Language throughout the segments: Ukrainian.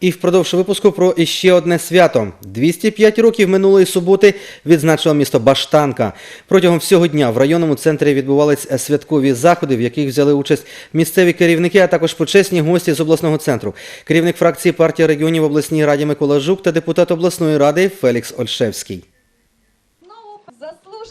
І впродовж випуску про іще одне свято. 205 років минулої суботи відзначило місто Баштанка. Протягом всього дня в районному центрі відбувались святкові заходи, в яких взяли участь місцеві керівники, а також почесні гості з обласного центру. Керівник фракції партії регіонів обласній раді Микола Жук та депутат обласної ради Фелікс Ольшевський.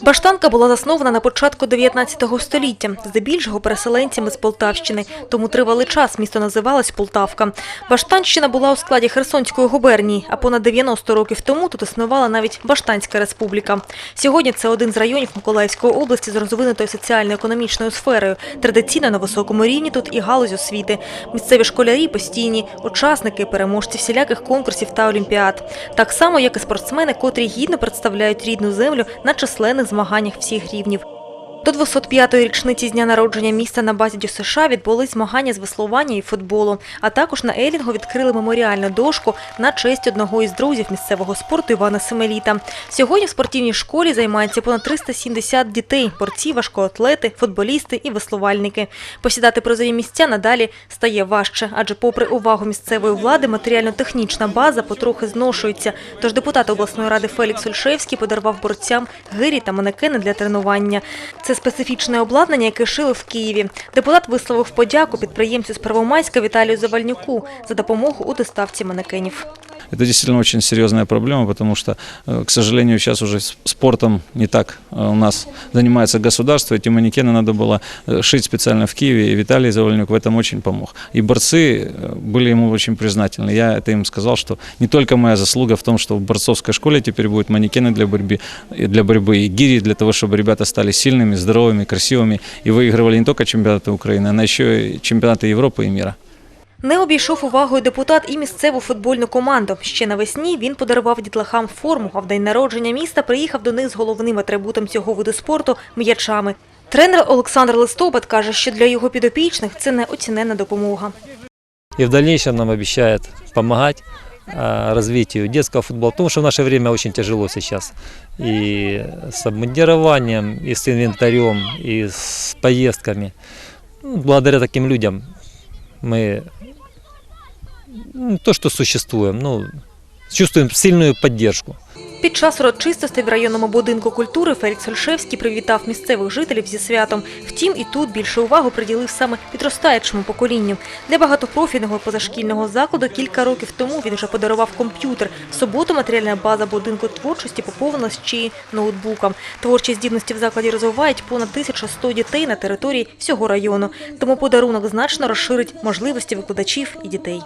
Баштанка була заснована на початку 19 століття, здебільшого переселенцями з Полтавщини, тому тривалий час місто називалось Полтавка. Баштанщина була у складі Херсонської губернії, а понад 90 років тому тут існувала навіть Баштанська республіка. Сьогодні це один з районів Миколаївської області з розвинутою соціально-економічною сферою. Традиційно на високому рівні тут і галузь освіти. Місцеві школярі постійні, учасники, переможці всіляких конкурсів та олімпіад. Так само, як і спортсмени, котрі гідно представляють рідну землю на численних змаганнях всіх рівнів. До 205-ї річниці з дня народження міста на базі ДЮСШ відбулись змагання з веслування і футболу. А також на Елінгу відкрили меморіальну дошку на честь одного із друзів місцевого спорту Івана Семеліта. Сьогодні в спортивній школі займається понад 370 дітей, борці, важкоатлети, футболісти і веслувальники. Посідати призові місця надалі стає важче, адже попри увагу місцевої влади, матеріально-технічна база потрохи зношується. Тож депутат обласної ради Фелікс Ольшевський подарував борцям гирі та манекени для тренування. Це специфічне обладнання, яке шили в Києві. Депутат висловив подяку підприємцю з Первомайська Віталію Завальнюку за допомогу у доставці манекенів. Это действительно очень серьезная проблема, потому что, э, к сожалению, сейчас уже спортом не так э, у нас занимается государство. Эти манекены надо было э, шить специально в Киеве, и Виталий Завольнюк в этом очень помог. И борцы были ему очень признательны. Я это им сказал, что не только моя заслуга в том, что в борцовской школе теперь будут манекены для борьбы, для борьбы и гири, для того, чтобы ребята стали сильными, здоровыми, красивыми и выигрывали не только чемпионаты Украины, но еще и чемпионаты Европы и мира. Не обійшов увагою депутат і місцеву футбольну команду. Ще навесні він подарував дітлахам форму, а в день народження міста приїхав до них з головним атрибутом цього виду спорту – м'ячами. Тренер Олександр Листопад каже, що для його підопічних це неоціненна допомога. и в дальнейшем нам обещает помогать а, развитию детского футбола, потому что в наше время очень тяжело сейчас и с обмундированием, и с инвентарем, и с поездками. Ну, Благодаря таким людям мы ну, то, что существуем, ну, чувствуем сильную поддержку. Під час урочистостей в районному будинку культури Фелікс Ольшевський привітав місцевих жителів зі святом. Втім, і тут більше уваги приділив саме підростаючому поколінню. Для багатопрофільного позашкільного закладу кілька років тому він вже подарував комп'ютер. В суботу матеріальна база будинку творчості поповнилась ще ноутбуком. Творчі здібності в закладі розвивають понад 1100 дітей на території всього району. Тому подарунок значно розширить можливості викладачів і дітей.